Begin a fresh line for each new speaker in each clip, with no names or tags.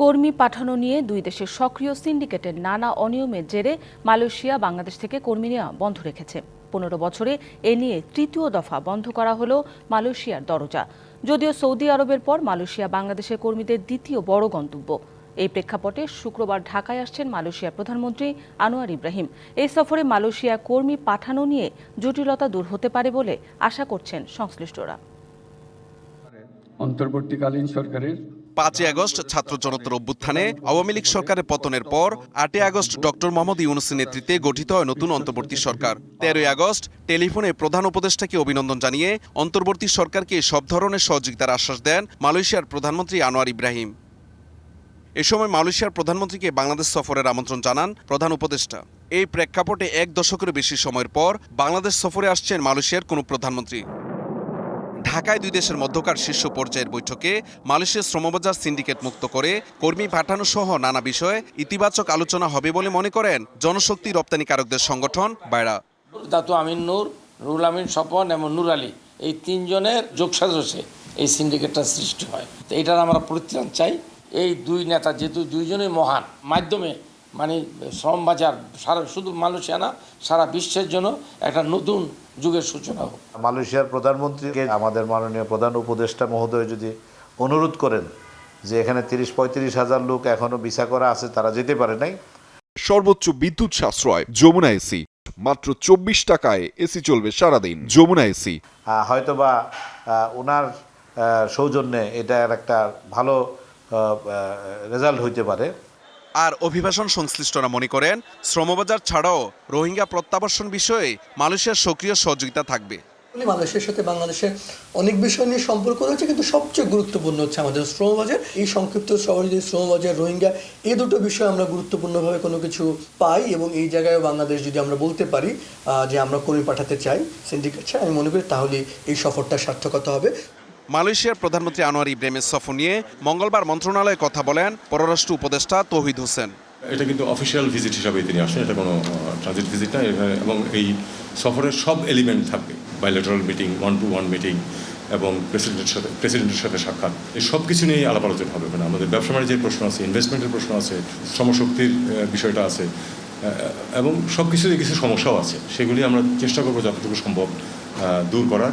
কর্মী পাঠানো নিয়ে দুই দেশের সক্রিয় সিন্ডিকেটের নানা অনিয়মের জেরে মালয়েশিয়া বাংলাদেশ থেকে কর্মী নেওয়া বন্ধ রেখেছে। পনেরো বছরে এ নিয়ে তৃতীয় দফা বন্ধ করা হলো মালয়েশিয়ার দরজা। যদিও সৌদি আরবের পর মালয়েশিয়া বাংলাদেশের কর্মীদের দ্বিতীয় বড় গন্তব্য। এই প্রেক্ষাপটে শুক্রবার ঢাকায় আসছেন মালয়েশিয়ার প্রধানমন্ত্রী আনোয়ার ইব্রাহিম। এই সফরে মালয়েশিয়া কর্মী পাঠানো নিয়ে জটিলতা দূর হতে পারে বলে আশা করছেন সংশ্লিষ্টরা।
অন্তর্বর্তীকালীন সরকারের
পাঁচই আগস্ট ছাত্র জনতার অভ্যুত্থানে আওয়ামী লীগ সরকারের পতনের পর আটই আগস্ট ডক্টর মোহাম্মদ ইউনুসের নেতৃত্বে গঠিত হয় নতুন অন্তর্বর্তী সরকার। তেরোই আগস্ট টেলিফোনে প্রধান উপদেষ্টাকে অভিনন্দন জানিয়ে অন্তর্বর্তী সরকারকে সব ধরনের সহযোগিতার আশ্বাস দেন মালয়েশিয়ার প্রধানমন্ত্রী আনোয়ার ইব্রাহিম। এ সময় মালয়েশিয়ার প্রধানমন্ত্রীকে বাংলাদেশ সফরের আমন্ত্রণ জানান প্রধান উপদেষ্টা। এই প্রেক্ষাপটে এক দশকের বেশি সময়ের পর বাংলাদেশ সফরে আসছেন মালয়েশিয়ার কোনো প্রধানমন্ত্রী। ঢাকায় দুই দেশের মধ্যকার শীর্ষ পর্যায়ের বৈঠকে মালয়েশিয়ার শ্রমবাজার সিন্ডিকেট মুক্ত করে কর্মী পাঠানো সহ নানা বিষয়ে ইতিবাচক আলোচনা হবে বলে মনে করেন জনশক্তি রপ্তানিকারকদের সংগঠন বাইরা।
দাতু আমিন নূর রুল আমিন স্বপন এবং নূর আলী, এই তিনজনের যোগসাজসে এই সিন্ডিকেটটা সৃষ্টি হয়। তো এটার আমরা পরিত্রাণ চাই। এই দুই নেতা যেহেতু দুইজনই মহান, মাধ্যমে মানে শ্রম বাজার সারা শুধু মালয়েশিয়া না সারা বিশ্বের জন্য একটা নতুন যুগের সূচনা হোক।
মালয়েশিয়ার প্রধানমন্ত্রীকে আমাদের মাননীয় প্রধান উপদেষ্টা মহোদয় যদি অনুরোধ করেন যে এখানে তিরিশ পঁয়ত্রিশ হাজার লোক এখনও ভিসা করা আছে তারা যেতে পারে নাই।
সর্বোচ্চ বিদ্যুৎ সাশ্রয় যমুনা এসি। মাত্র চব্বিশ টাকায় এসি চলবে সারাদিন যমুনা এসি।
হয়তোবা ওনার সৌজন্যে এটা একটা ভালো রেজাল্ট হইতে পারে।
আর অভিবাসন সংশ্লিষ্টরা মনে করেন, শ্রমবাজার ছাড়াও রোহিঙ্গা প্রত্যাবাসন বিষয়ে মালয়েশিয়ার সক্রিয় সহযোগিতা থাকবে।
মালয়েশিয়ার সাথে বাংলাদেশের অনেক বিষয় নিয়ে সম্পর্ক রয়েছে, কিন্তু সবচেয়ে গুরুত্বপূর্ণ হচ্ছে আমাদের শ্রমবাজার। এই সংক্ষিপ্ত সহযোগী শ্রমবাজার, রোহিঙ্গা এই দুটো বিষয় আমরা গুরুত্বপূর্ণভাবে কোনো কিছু পাই এবং এই জায়গায় বাংলাদেশ যদি আমরা বলতে পারি যে আমরা কর্মী পাঠাতে চাই সিন্ডিকেট চাই, আমি মনে করি তাহলে এই সফরটা সার্থকতা হবে।
মালয়েশিয়ার প্রধানমন্ত্রী আনোয়ার ইব্রাহিমের সফর নিয়ে মঙ্গলবার মন্ত্রণালয়ে কথা বলেন পররাষ্ট্র উপদেষ্টা তৌহিদ হোসেন।
এটা কিন্তু অফিসিয়াল ভিজিট হিসাবে তিনি আসেন, এটা কোনো ট্রানজিট ভিজিট না এবং এই সফরের সব এলিমেন্ট থাকবে bilateral meeting one to one meeting এবং প্রেসিডেন্টের সাথে প্রেসিডেন্টের সাথে সাক্ষাৎ। এই সব কিছু নিয়েই আলাপ আলোচনা হবে ওখানে আমাদের ব্যবসা বাণিজ্যের প্রশ্ন আছে ইনভেস্টমেন্টের প্রশ্ন আছে, শ্রমশক্তির বিষয়টা আছে এবং সব কিছুতে কিছু সমস্যাও আছে। সেগুলি আমরা চেষ্টা করব যতটুকু সম্ভব দূর করার।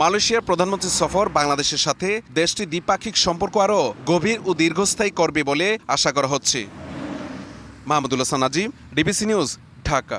মালয়েশিয়ার প্রধানমন্ত্রীর সফর বাংলাদেশের সাথে দেশটি দ্বিপাক্ষিক সম্পর্ক আরও গভীর ও দীর্ঘস্থায়ী করবে বলে আশা করা হচ্ছে। Mahmudul Hasan Azim DBC news, Dhaka.